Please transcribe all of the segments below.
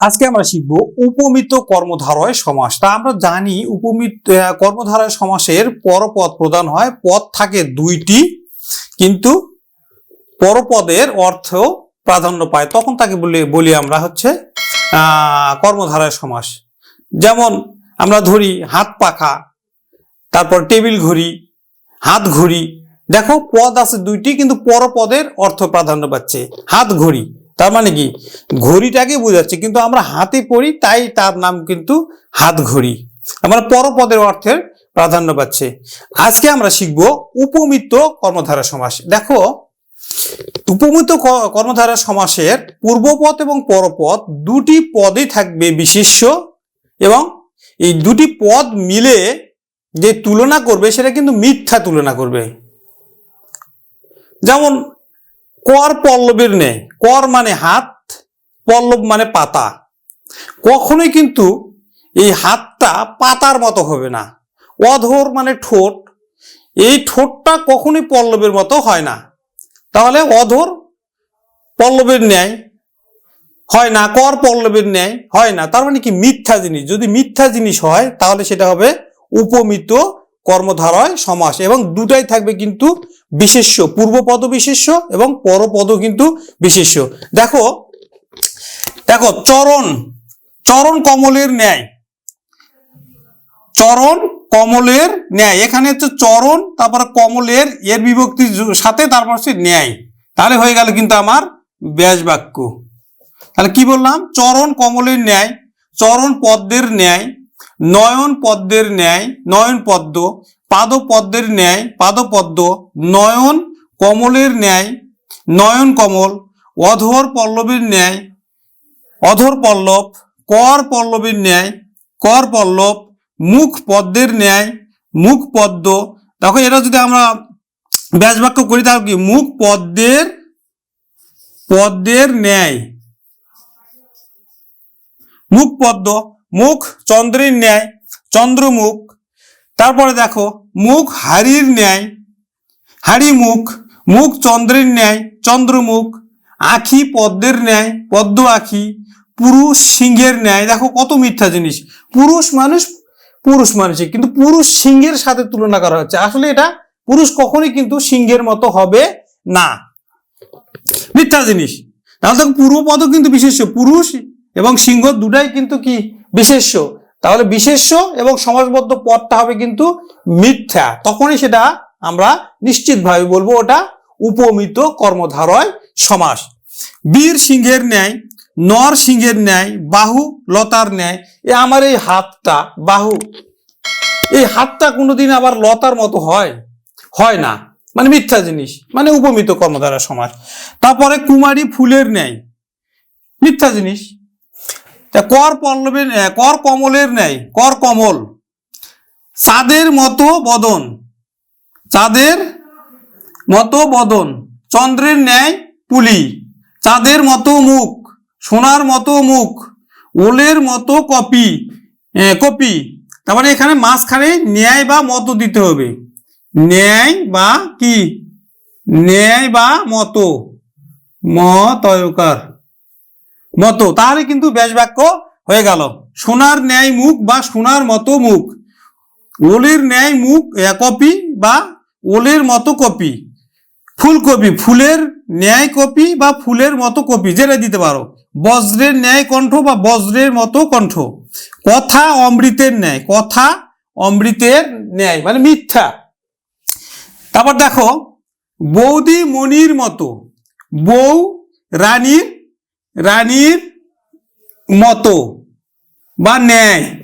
আজকে আমরা শিখব উপমিত কর্মধারয় সমাস। তা আমরা জানি উপমিত কর্মধারয় সমাসের পরপদ প্রদান হয়। পদ থাকে দুইটি, কিন্তু পরপদের অর্থ প্রাধান্য পায়। তখন তাকে বলি বলি আমরা হচ্ছে কর্মধারয় সমাস। যেমন আমরা ধরি হাত পাখা, তারপর টেবিল ঘড়ি, হাত ঘড়ি। দেখো, পদ আছে দুইটি, কিন্তু পরপদের অর্থ প্রাধান্য পাচ্ছে। হাত ঘড়ি। তার মানে কি? ঘড়িটাকে বোঝাচ্ছে, কিন্তু আমরা হাতে পড়ি, তাই তার নাম কিন্তু হাত ঘড়ি। আমরা পরপদের অর্থের প্রাধান্য পাচ্ছে। আজকে আমরা শিখব উপমিত কর্মধারা সমাস। দেখো, উপমিত কর্মধারা সমাসের পূর্বপদ এবং পরপদ দুটি পদে থাকবে বিশেষ্য এবং এই দুটি পদ মিলে যে তুলনা করবে, সেটা কিন্তু মিথ্যা তুলনা করবে। যেমন কর পল্লবের নেই কর মানে হাত, পল্লব মানে পাতা। কখনোই কিন্তু এই হাতটা পাতার মতো হবে না। অধর মানে ঠোঁট। এই ঠোঁটটা কখনোই পল্লবের মতো হয় না। তাহলে অধর পল্লবের ন্যায় হয় না, কর পল্লবের ন্যায় হয় না। তার মানে কি? মিথ্যা জিনিস। যদি মিথ্যা জিনিস হয়, তাহলে সেটা হবে উপমিত কর্মধারয় সমাস এবং দুটাই থাকবে কিন্তু বিশেষ্য পূর্বপদ বিশেষ্য এবং পরপদ কিন্তু বিশেষ্য। দেখো দেখো, চরণ চরণ কমলের ন্যায়। চরণ কমলের ন্যায়। এখানে হচ্ছে চরণ, তারপরে কমলের এর বিভক্তি যু- সাথে তারপর হচ্ছে ন্যায়। তাহলে হয়ে গেল কিন্তু আমার ব্যাস বাক্য তাহলে কি বললাম? চরণ কমলের ন্যায়, চরণ পদ্মের ন্যায় নয়ন পদ্মের ন্যায়, নয়ন পদ্ম পাদ পদ্মের ন্যায়, পাদপদ্ম, নয়ন কমলের ন্যায়, নয়ন কমল, অধর পল্লবের ন্যায়, অধর পল্লব, কর পল্লবের ন্যায়, কর পল্লব, মুখ পদ্মের ন্যায়, মুখ পদ্ম। দেখো, এটা যদি আমরা ব্যাসবাক্য করি, তাহলে কি? মুখ পদ্মের পদ্মের ন্যায়। মুখ পদ্ম মুখ চন্দ্রের ন্যায়, চন্দ্রমুখ। তারপরে দেখো, মুখ হাড়ির ন্যায়, হাড়ি মুখ মুখ চন্দ্রের ন্যায়, চন্দ্রমুখ। আখি পদ্মের ন্যায়, পদ্ম আখি, পুরুষ সিংহের ন্যায়। দেখো কত মিথ্যা জিনিস। পুরুষ মানুষ, পুরুষ মানুষই, কিন্তু পুরুষ সিংহের সাথে তুলনা করা হচ্ছে। আসলে এটা পুরুষ কখনই কিন্তু সিংহের মতো হবে না। মিথ্যা জিনিস। তাহলে দেখো পূর্ব পূর্বপদ কিন্তু বিশেষ পুরুষ এবং সিংহ দুটাই কিন্তু কি? বিশেষ্য। তাহলে বিশেষ্য এবং সমাজবদ্ধ পদটা হবে কিন্তু মিথ্যা। তখনই সেটা আমরা নিশ্চিতভাবে বলব ওটা উপমিত কর্মধারয় সমাস। বীর সিংহের ন্যায়, নর সিংহের ন্যায়, বাহু লতার ন্যায়, এ আমার এই হাতটা, বাহু। এই হাতটা কোনোদিন আবার লতার মতো হয়? হয় না। মানে মিথ্যা জিনিস। মানে উপমিত কর্মধারা সমাস। তারপরে কুমারী ফুলের ন্যায়। মিথ্যা জিনিস। তা কর পল্লবের কর কমলের ন্যায়, কর কমল। চাঁদের মতো বদন, চাঁদের মতো বদন, চন্দ্রের ন্যায় পুলি, চাঁদের মতো মুখ, সোনার মতো মুখ, ওলের মতো কপি কপি। তারপরে এখানে মাঝখানে ন্যায় বা মতো দিতে হবে। ন্যায় বা কি? ন্যায় বা মতো মতয়কার মতো। তাহলে কিন্তু ব্যাস বাক্য হয়ে গেল। সোনার ন্যায় মুখ বা সোনার মতো মুখ। ওলের ন্যায় মুখ কপি বা ওলের মতো কপি। ফুলকপি, ফুলের ন্যায় কপি বা ফুলের মতো কপি, যেটা দিতে পারো। বজ্রের ন্যায় কণ্ঠ বা বজ্রের মতো কণ্ঠ। কথা অমৃতের ন্যায়, কথা অমৃতের ন্যায় মানে মিথ্যা। তারপর দেখো, বৌদি মনির মতো, বউ রানীর রানীর মতো বা ন্যায়।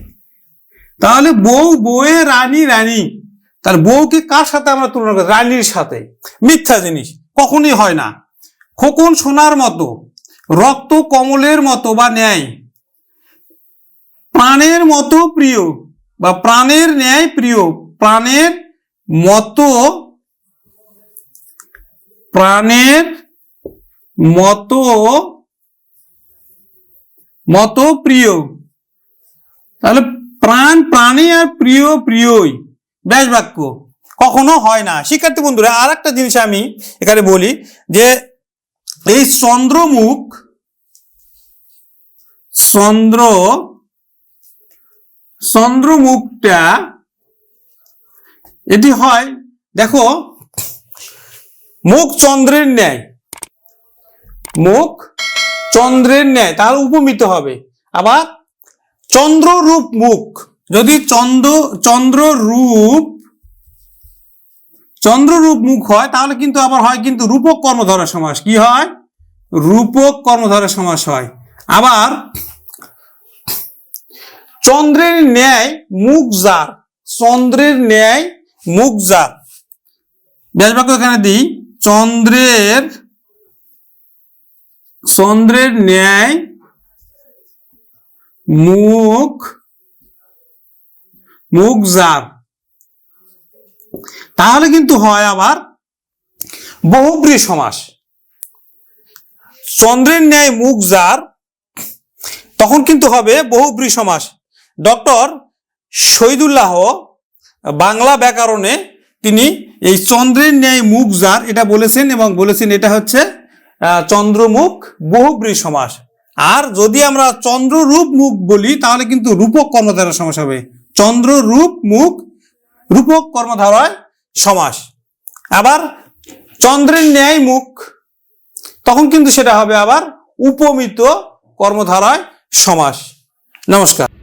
তাহলে বউ বউয়ে রানী রানী। তার বউকে কার সাথে আমরা তুলনা করি? রানীর সাথে। মিথ্যা জিনিস, কখনই হয় না। খোকন সোনার মতো, রক্ত কমলের মতো বা ন্যায়। প্রাণের মতো প্রিয় বা প্রাণের ন্যায় প্রিয়, প্রাণের মতো প্রাণের মতো মতো প্রিয় তাহলে প্রাণ প্রাণী আর প্রিয় প্রিয়ই। ব্যাস বাক্য। কখনো হয় না। শিক্ষার্থী বন্ধুরা আর একটা জিনিস আমি এখানে বলি যে, এই চন্দ্রমুখ, চন্দ্র, চন্দ্রমুখটা এটি হয়, দেখো, মুখ চন্দ্রের ন্যায়। মুখ চন্দ্রের ন্যায় তাহলে উপমিত হবে। আবার চন্দ্ররূপ মুখ। যদি চন্দ্র, চন্দ্ররূপ চন্দ্ররূপ মুখ হয়, তাহলে কিন্তু আবার হয় কিন্তু রূপক কর্মধারা সমাস। কি হয়? রূপক কর্মধারা সমাস হয়। আবার চন্দ্রের ন্যায় মুখ যার। চন্দ্রের ন্যায় মুখ যার। ব্যাসবাক্য এখানে দিই। চন্দ্রের চন্দ্রের ন্যায় মুখ মুখ যার। তাহলে কিন্তু হয় আবার বহুব্রী সমাস। চন্দ্রের ন্যায় মুখ যার, তখন কিন্তু হবে বহুব্রী সমাস। ডক্টর শহীদুল্লাহ বাংলা ব্যাকরণে তিনি এই চন্দ্রের ন্যায় মুখ যার এটা বলেছেন এবং বলেছেন এটা হচ্ছে চন্দ্রমুখ বহুব্রী সমাস আর যদি আমরা চন্দ্ররূপ মুখ বলি, তাহলে কিন্তু রূপক কর্মধারা সমাস হবে। চন্দ্ররূপ মুখ, রূপক কর্মধারায় সমাস। আবার চন্দ্রের ন্যায় মুখ, তখন কিন্তু সেটা হবে আবার উপমিত কর্মধারায় সমাস। নমস্কার।